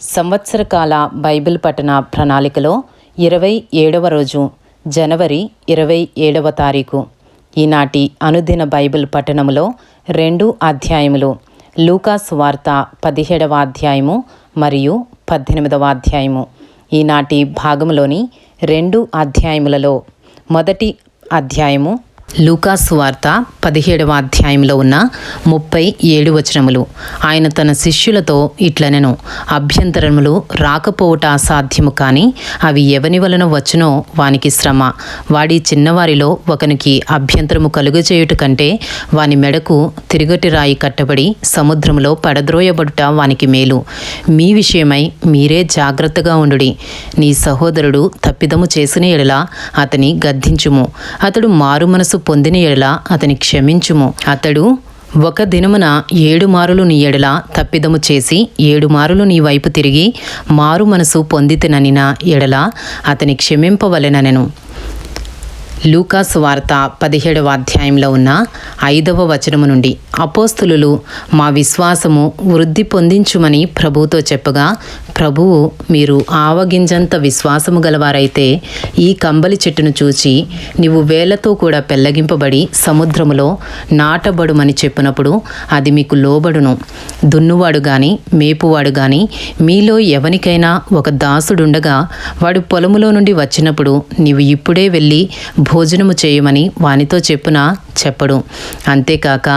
సంవత్సరకాల Bible పఠన ప్రణాళికలో ఇరవై ఏడవ రోజు జనవరి ఇరవై ఏడవ తారీఖు. ఈనాటి అనుదిన బైబిల్ పఠనములో రెండు అధ్యాయములు లూకాస్ వార్త పదిహేడవ అధ్యాయము మరియు పద్దెనిమిదవ అధ్యాయము. ఈనాటి భాగంలోని రెండు అధ్యాయములలో మొదటి అధ్యాయము లూకాస్ వార్త పదిహేడవ అధ్యాయంలో ఉన్న ముప్పై ఏడు వచనములు. ఆయన తన శిష్యులతో ఇట్లనెను అభ్యంతరములు రాకపోవుట అసాధ్యము కానీ అవి ఎవని వలన వచ్చునో వానికి శ్రమ. వాడి చిన్నవారిలో ఒకనికి అభ్యంతరము కలుగజేయుట కంటే వాని మెడకు తిరుగటి రాయి కట్టబడి సముద్రములో పడద్రోయబడుట వానికి మేలు. మీ విషయమై మీరే జాగ్రత్తగా ఉండుడి. నీ సహోదరుడు తప్పిదము చేసిన ఎడల అతని గద్దించుము. అతడు మారు మనసు పొందిన ఎడల అతని క్షమించుము. అతడు ఒక దినమున ఏడు మారులు నీ ఎడల తప్పిదము చేసి ఏడు మారులు నీ వైపు తిరిగి మారు మనసు పొందితిననిన ఎడల అతని క్షమింపవలెననెను. లూకాస్ వార్త పదిహేడవ అధ్యాయంలో ఉన్న ఐదవ వచనము నుండి అపోస్తులు మా విశ్వాసము వృద్ధి పొందించుమని ప్రభువుతో చెప్పగా ప్రభువు మీరు ఆవగింజంత విశ్వాసము గలవారైతే ఈ కంబలి చెట్టును చూచి నీవు వేలతో కూడా పెల్లగింపబడి సముద్రములో నాటబడుమని చెప్పినప్పుడు అది మీకు లోబడును. దున్నువాడు గాని మేపువాడు గాని మీలో ఎవనికైనా ఒక దాసుడుండగా వాడు పొలములో నుండి వచ్చినప్పుడు నీవు ఇప్పుడే వెళ్ళి భోజనము చేయమని వానితో చెప్పున? చెప్పడు. అంతేకాక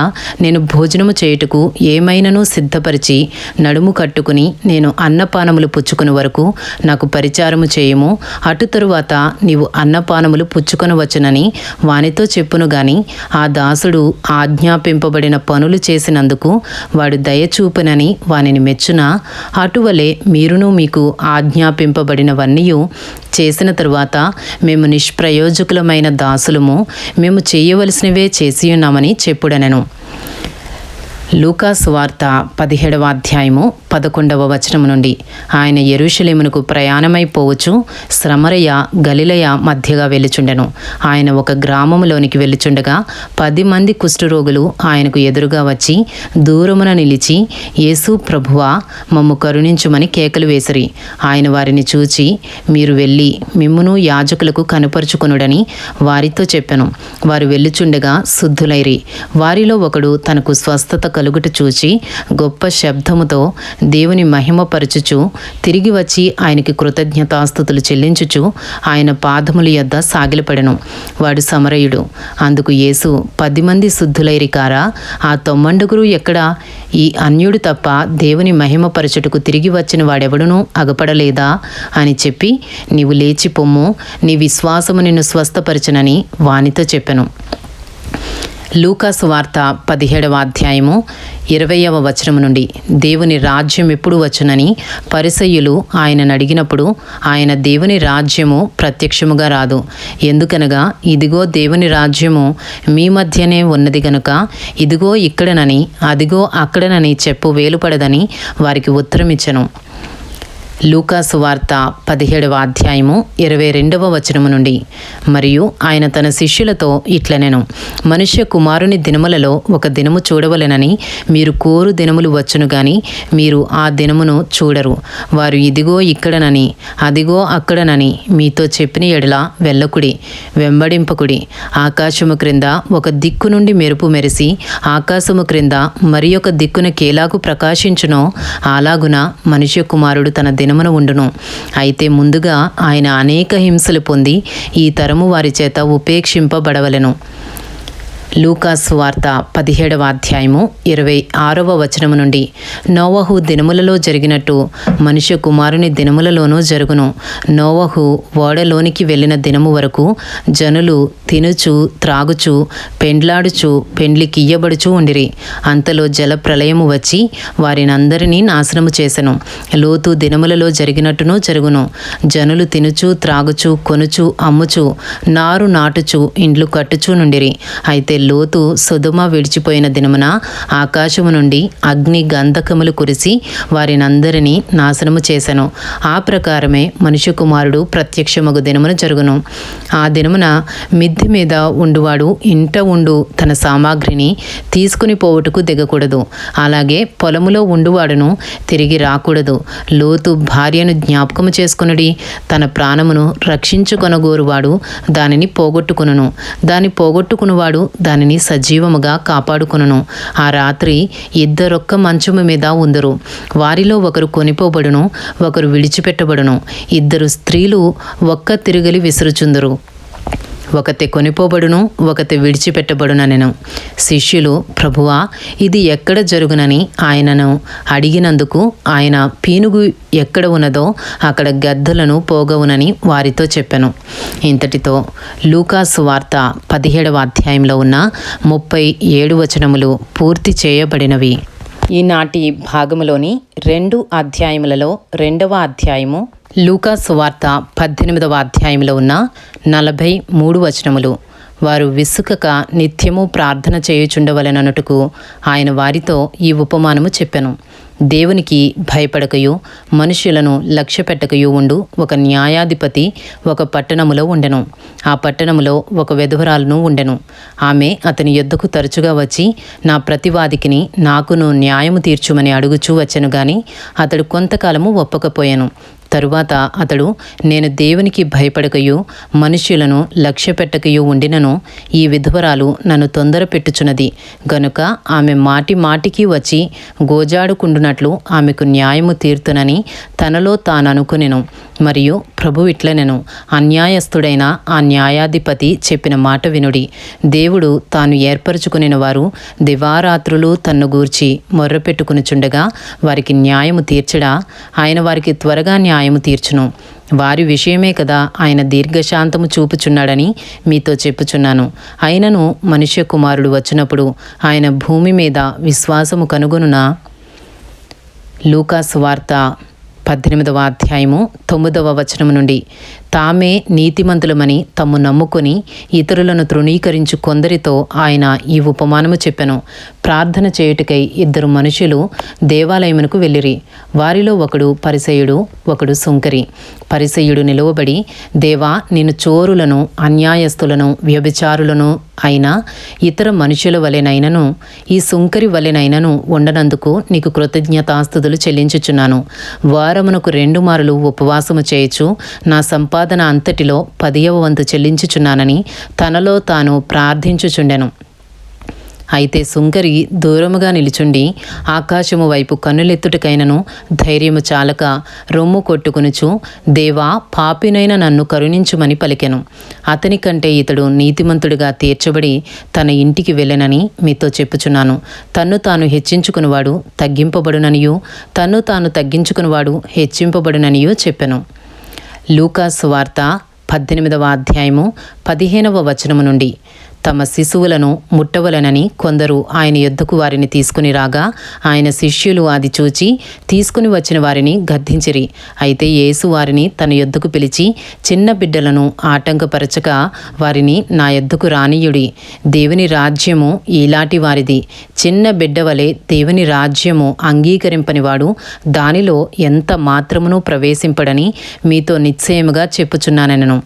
నేను భోజనము చేయుటకు ఏమైనను సిద్ధపరిచి నడుము కట్టుకుని నేను అన్నపానములు పుచ్చుకుని వరకు నాకు పరిచారము చేయము. అటు తరువాత నీవు అన్నపానములు పుచ్చుకొని వచ్చునని వానితో చెప్పును గాని ఆ దాసుడు ఆజ్ఞాపింపబడిన పనులు చేసినందుకు వాడు దయచూపునని వానిని మెచ్చున? అటువలే మీరును మీకు ఆజ్ఞాపింపబడినవన్నీ చేసిన తరువాత మేము నిష్ప్రయోజకులమైన దాసులము మేము చేయవలసినవే చేసి ఉన్నామని చెప్పుడనెను. లూకాస్ వార్త పదిహేడవ అధ్యాయము పదకొండవ వచనం నుండి. ఆయన ఎరుషలేమునకు ప్రయాణమైపోవచ్చు శ్రమరయ గలిలయ మధ్యగా వెళ్ళుచుండెను. ఆయన ఒక గ్రామములోనికి వెళ్ళుచుండగా పది మంది కుష్ఠరోగులు ఆయనకు ఎదురుగా వచ్చి దూరమున నిలిచి యేసు ప్రభువా మమ్ము కరుణించుమని కేకలు వేసిరి. ఆయన వారిని చూచి మీరు వెళ్ళి మిమ్మును యాజకులకు కనుపరుచుకొనుడని వారితో చెప్పెను. వారు వెళ్ళుచుండగా శుద్ధులైరి. వారిలో ఒకడు తనకు స్వస్థత కలుగుట చూచి గొప్ప శబ్దముతో దేవుని మహిమపరచుచు తిరిగి వచ్చి ఆయనకి కృతజ్ఞతాస్థుతులు చెల్లించుచు ఆయన పాదముల యొద్ద సాగిలపడెను. వాడు సమరయుడు. అందుకు యేసు పది మంది శుద్ధులైరి కారా ఆ తొమ్మండుగురు ఎక్కడ? ఈ అన్యుడు తప్ప దేవుని మహిమపరచుటకు తిరిగి వచ్చిన వాడెవడునూ అగపడలేదా? అని చెప్పి నీవు లేచి పొమ్ము నీ విశ్వాసము నిన్ను స్వస్థపరచునని వానితో చెప్పెను. లూకాసు వార్త పదిహేడవ అధ్యాయము ఇరవయవ వచనము నుండి. దేవుని రాజ్యం ఎప్పుడు వచ్చునని పరిసయ్యులు ఆయనను అడిగినప్పుడు ఆయన దేవుని రాజ్యము ప్రత్యక్షముగా రాదు. ఎందుకనగా ఇదిగో దేవుని రాజ్యము మీ మధ్యనే ఉన్నది గనుక ఇదిగో ఇక్కడనని అదిగో అక్కడనని చెప్పు వేలుపడదని వారికి ఉత్తరమిచ్చను. లూకాసు వార్త పదిహేడవ అధ్యాయము ఇరవై రెండవ వచనము నుండి. మరియు ఆయన తన శిష్యులతో ఇట్లనెను మనుష్య కుమారుని దినములలో ఒక దినము చూడవలెనని మీరు కోరు దినములు వచ్చును గాని మీరు ఆ దినమును చూడరు. వారు ఇదిగో ఇక్కడనని అదిగో అక్కడనని మీతో చెప్పిన ఎడల వెళ్ళకుడి వెంబడింపకుడి. ఆకాశము క్రింద ఒక దిక్కు నుండి మెరుపు మెరిసి ఆకాశము క్రింద మరి ఒక దిక్కున కేలాకు ప్రకాశించునో అలాగున మనుష్య కుమారుడు తన దిన దినమున ఉండును. అయితే ముందుగా ఆయన అనేక హింసలు పొంది ఈ తరము వారి చేత ఉపేక్షింపబడవలెను. లూకాస్ వార్త పదిహేడవ అధ్యాయము ఇరవై ఆరవ వచనము నుండి నోవహు దినములలో జరిగినట్టు మనుష్య కుమారుని దినములలోనూ జరుగును. నోవహు ఓడలోనికి వెళ్ళిన దినము వరకు జనులు తినుచు త్రాగుచు పెండ్లాడుచు పెండ్లికియ్యబడుచు ఉండిరి. అంతలో జల ప్రళయము వచ్చి వారినందరినీ నాశనము చేసెను. లోతు దినములలో జరిగినట్టును జరుగును. జనులు తినుచు త్రాగుచు కొనుచు అమ్ముచు నారు నాటుచు ఇండ్లు కట్టుచూ నుండిరి. అయితే లోతు సుధుమ విడిచిపోయిన దినమున ఆకాశము నుండి అగ్ని గంధకములు కురిసి వారినందరినీ నాశనము చేసెను. ఆ ప్రకారమే మనుష్య కుమారుడు ప్రత్యక్షమగు దినమున జరుగును. ఆ దినమున మిద్ద మిద్ది మీద ఉండువాడు ఇంట ఉండు తన సామాగ్రిని తీసుకుని పోవుటకు దిగకూడదు. అలాగే పొలములో ఉండువాడును తిరిగి రాకూడదు. లోతు భార్యను జ్ఞాపకము చేసుకునుడి. తన ప్రాణమును రక్షించుకొనగోరువాడు దానిని పోగొట్టుకును దాని పోగొట్టుకునివాడు దానిని సజీవముగా కాపాడుకును ఆ రాత్రి ఇద్దరొక్క మంచము మీద ఉందరు. వారిలో ఒకరు కొనిపోబడును ఒకరు విడిచిపెట్టబడును. ఇద్దరు స్త్రీలు ఒక్క తిరుగలి విసురుచుందరు. ఒకతే కొనిపోబడును ఒకతే విడిచిపెట్టబడుననెను. శిష్యులు ప్రభువా ఇది ఎక్కడ జరుగునని ఆయనను అడిగినందుకు ఆయన పీనుగు ఎక్కడ ఉన్నదో అక్కడ గద్దలను పోగవునని వారితో చెప్పాను. ఇంతటితో లూకాసు వార్త పదిహేడవ అధ్యాయంలో ఉన్న ముప్పై ఏడు వచనములు పూర్తి చేయబడినవి. ఈనాటి భాగములోని రెండు అధ్యాయములలో రెండవ అధ్యాయము లూకా సువార్త పద్దెనిమిదవ అధ్యాయంలో ఉన్న నలభై మూడు వచనములు. వారు విసుకక నిత్యము ప్రార్థన చేయుచుండవలననుటకు ఆయన వారితో ఈ ఉపమానము చెప్పెను. దేవునికి భయపడకయు మనుషులను లక్ష్యపెట్టకయు ఉండు. ఒక న్యాయాధిపతి ఒక పట్టణములో ఉండెను. ఆ పట్టణములో ఒక వెధవరాలను ఉండెను. ఆమె అతని యొద్దకు తరచుగా వచ్చి నా ప్రతివాదికిని నాకును న్యాయము తీర్చుమని అడుగుచూ వచ్చెను గాని అతడు కొంతకాలము ఒప్పకపోయాను. తరువాత అతడు నేను దేవునికి భయపడకయు మనుష్యులను లక్ష్యపెట్టకయు ఉండినను ఈ విధవరాలు నన్ను తొందర పెట్టుచున్నది. గనుక ఆమె మాటి మాటికి వచ్చి గోజాడుకుండునట్లు ఆమెకు న్యాయము తీర్తునని తనలో తాను అనుకునెను మరియు ప్రభు ఇట్లనెను అన్యాయస్థుడైన ఆ న్యాయాధిపతి చెప్పిన మాట వినుడి. దేవుడు తాను ఏర్పరచుకునిన వారు దివారాత్రులు తన్ను గూర్చి మొర్రపెట్టుకునిచుండగా వారికి న్యాయము తీర్చడా? ఆయన వారికి త్వరగా న్యాయము తీర్చును. వారి విషయమే కదా ఆయన దీర్ఘశాంతము చూపుచున్నాడని మీతో చెప్పుచున్నాను. అయినను మనుష్య కుమారుడు వచ్చినప్పుడు ఆయన భూమి మీద విశ్వాసము కనుగొనున? లూకాస్ వార్త పద్దెనిమిదవ అధ్యాయము తొమ్మిదవ వచనము నుండి తామే నీతిమంతులమని తమ్ము నమ్ముకొని ఇతరులను తృణీకరించు కొందరితో ఆయన ఈ ఉపమానము చెప్పెను. ప్రార్థన చేయుటకై ఇద్దరు మనుషులు దేవాలయమునకు వెళ్ళిరి. వారిలో ఒకడు పరిసయుడు ఒకడు సుంకరి. పరిసయుడు నిలువబడి దేవా నేను చోరులను అన్యాయస్తులను వ్యభిచారులను అయినా ఇతర మనుషుల వలెనైనను ఈ సుంకరి వలెనైనను ఉండనందుకు నీకు కృతజ్ఞతాస్తుతులు చెల్లించుచున్నాను. వారమునకు రెండు మారులు ఉపవాసము చేయొచ్చు నా సంపాదన అంతటిలో పదియవ వంతు చెల్లించుచున్నానని తనలో తాను ప్రార్థించుచుండెను. అయితే సుంకరి దూరముగా నిలుచుండి ఆకాశము వైపు కన్నులెత్తుటకైనను ధైర్యము చాలక రొమ్ము కొట్టుకునుచు దేవా పాపినైన నన్ను కరుణించుమని పలికెను. అతని కంటే ఇతడు నీతిమంతుడిగా తీర్చబడి తన ఇంటికి వెళ్ళనని మీతో చెప్పుచున్నాను. తన్ను తాను హెచ్చించుకునివాడు తగ్గింపబడుననియూ తన్ను తాను తగ్గించుకునివాడు హెచ్చింపబడుననియూ చెప్పెను. లూకాసు వార్త పద్దెనిమిదవ అధ్యాయము పదిహేనవ వచనము నుండి. తమ శిశువులను ముట్టవలనని కొందరు ఆయన యొద్దకు వారిని తీసుకుని రాగా ఆయన శిష్యులు అది చూచి తీసుకుని వచ్చిన వారిని గద్దించిరి. అయితే యేసు వారిని తన యొద్దకు పిలిచి చిన్న బిడ్డలను ఆటంకపరచక వారిని నా యొద్దకు రానియుడి దేవుని రాజ్యము ఈలాటి వారిది. చిన్న బిడ్డ వలె దేవుని రాజ్యము అంగీకరింపనివాడు. దానిలో ఎంత మాత్రమును ప్రవేశింపడని మీతో నిశ్చయముగా చెప్పుచున్నానెనను.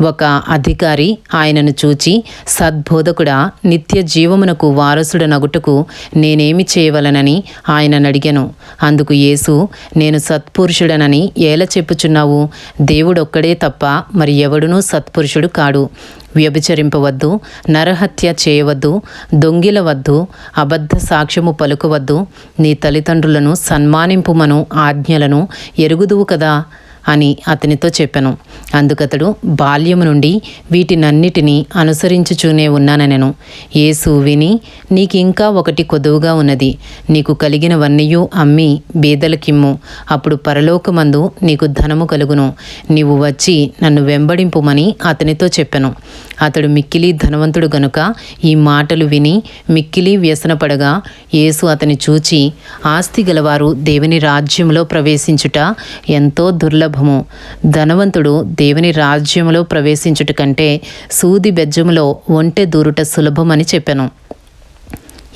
ఒక అధికారి ఆయనను చూచి సద్బోధకుడా నిత్య జీవమునకు వారసుడనగుటకు నేనేమి చేయవలనని ఆయనను అడిగాను అందుకు యేసు నేను సత్పురుషుడనని ఏల చెప్పుచున్నావు? దేవుడొక్కడే తప్ప మరి ఎవడునూ సత్పురుషుడు కాడు. వ్యభిచరింపవద్దు నరహత్య చేయవద్దు దొంగిలవద్దు అబద్ధ సాక్ష్యము పలుకవద్దు. నీ తల్లిదండ్రులను సన్మానింపుమను ఆజ్ఞలను ఎరుగుదువు కదా? అని అతనితో చెప్పాను. అందుకతడు బాల్యము నుండి వీటినన్నిటినీ అనుసరించుచూనే ఉన్నానెను యేసు విని నీకింకా ఒకటి కొదువుగా ఉన్నది. నీకు కలిగినవన్నీయు అమ్మి బీదలకిమ్ము. అప్పుడు పరలోకమందు నీకు ధనము కలుగును. నీవు వచ్చి నన్ను వెంబడింపుమని అతనితో చెప్పాను. అతడు మిక్కిలి ధనవంతుడు గనుక ఈ మాటలు విని మిక్కిలి వ్యసనపడగా యేసు అతని చూచి ఆస్తి గలవారు దేవుని రాజ్యంలో ప్రవేశించుట ఎంతో దుర్లభము. ధనవంతుడు దేవుని రాజ్యములో ప్రవేశించుట కంటే సూది బెజ్జములో ఒంటె దూరుట సులభమని చెప్పాను.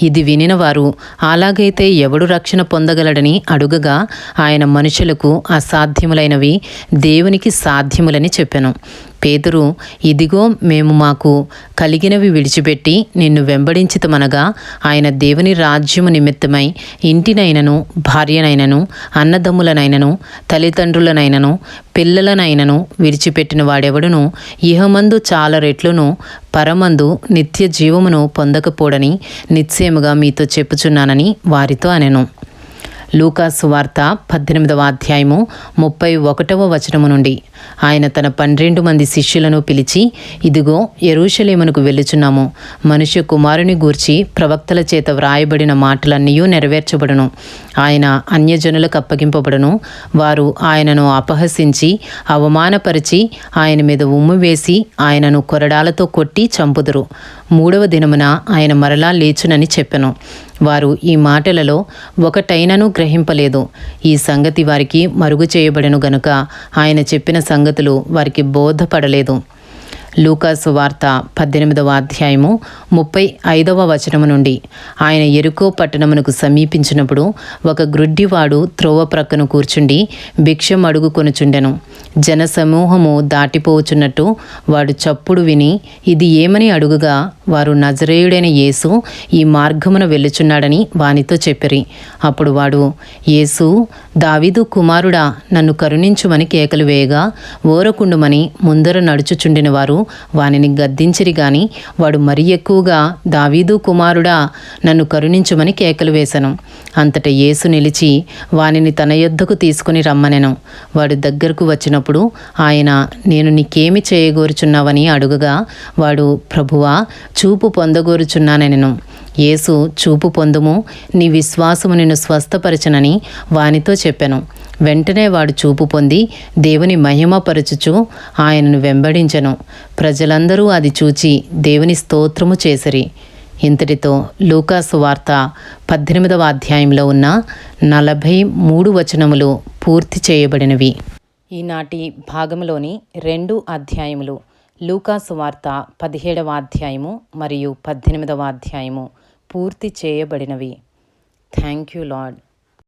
ఇది వినిన వారు అలాగైతే ఎవడు రక్షణ పొందగలడని అడుగగా ఆయన మనుషులకు అసాధ్యములైనవి దేవునికి సాధ్యములని చెప్పాను. పేతురు ఇదిగో మేము మాకు కలిగినవి విడిచిపెట్టి నిన్ను వెంబడించితమనగా ఆయన దేవుని రాజ్యము నిమిత్తమై ఇంటినైనను భార్యనైనను అన్నదమ్ములనైనను తల్లిదండ్రులనైనను పిల్లలనైనను విడిచిపెట్టిన వాడెవడును? ఇహమందు చాలా రెట్లును పరమందు నిత్య జీవమును పొందకపోడని నిశ్చయముగా మీతో చెప్పుచున్నానని వారితో అనెను. లూకాసు వార్త పద్దెనిమిదవ అధ్యాయము ముప్పై ఒకటవ వచనము నుండి ఆయన తన పన్నెండు మంది శిష్యులను పిలిచి ఇదిగో ఎరుషలేమునకు వెళ్ళుచున్నాము. మనుష్య కుమారుని గూర్చి ప్రవక్తల చేత వ్రాయబడిన మాటలన్నీ నెరవేర్చబడును. ఆయన అన్యజనులకు అప్పగింపబడును. వారు ఆయనను అపహసించి అవమానపరిచి ఆయన మీద ఉమ్ము వేసి ఆయనను కొరడాలతో కొట్టి చంపుదురు. మూడవ దినమున ఆయన మరలా లేచునని చెప్పెను. వారు ఈ మాటలలో ఒకటైనను గ్రహింపలేదు. ఈ సంగతి వారికి మరుగు చేయబడెను గనుక ఆయన చెప్పిన సంగతులు వారికి బోధపడలేదు. లూకాసు వార్త పద్దెనిమిదవ అధ్యాయము ముప్పై ఐదవ వచనము నుండి ఆయన ఎరుకో పట్టణమునకు సమీపించినప్పుడు ఒక గ్రుడ్డివాడు త్రోవ ప్రక్కన కూర్చుండి భిక్షం అడుగు కొనుచుండెను జనసమూహము దాటిపోవచ్చున్నట్టు వాడు చప్పుడు విని ఇది ఏమని అడుగుగా వారు నజరేయుడైన యేసు ఈ మార్గమున వెళ్ళుచున్నాడని వానితో చెప్పిరి. అప్పుడు వాడు యేసు దావీదు కుమారుడా నన్ను కరుణించుమని కేకలు వేయగా ఓరకుండుమని ముందర నడుచుచుండిన వారు వానిని గద్దించిరి గాని వాడు మరి ఎక్కువగా దావీదు కుమారుడా నన్ను కరుణించుమని కేకలు వేశను అంతట యేసు నిలిచి వానిని తన యొద్దకు తీసుకుని రమ్మనెను. వాడు దగ్గరకు వచ్చినప్పుడు ఆయన నేను నీకేమి చేయగోరుచున్నావని అడుగగా వాడు ప్రభువా చూపు పొందగోరుచున్నానెను యేసు చూపు పొందుము నీ విశ్వాసము నిన్ను స్వస్థపరచనని వానితో చెప్పాను. వెంటనే వాడు చూపు పొంది దేవుని మహిమపరచుచు ఆయనను వెంబడించెను. ప్రజలందరూ అది చూచి దేవుని స్తోత్రము చేసిరి. ఇంతటితో లూకాసు వార్త పద్దెనిమిదవ అధ్యాయంలో ఉన్న నలభై మూడు వచనములు పూర్తి చేయబడినవి. ఈనాటి భాగంలోని రెండు అధ్యాయములు. లూకాసు వార్త పదిహేడవ అధ్యాయము మరియు పద్దెనిమిదవ అధ్యాయము పూర్తి చేయబడినవి. Thank you lord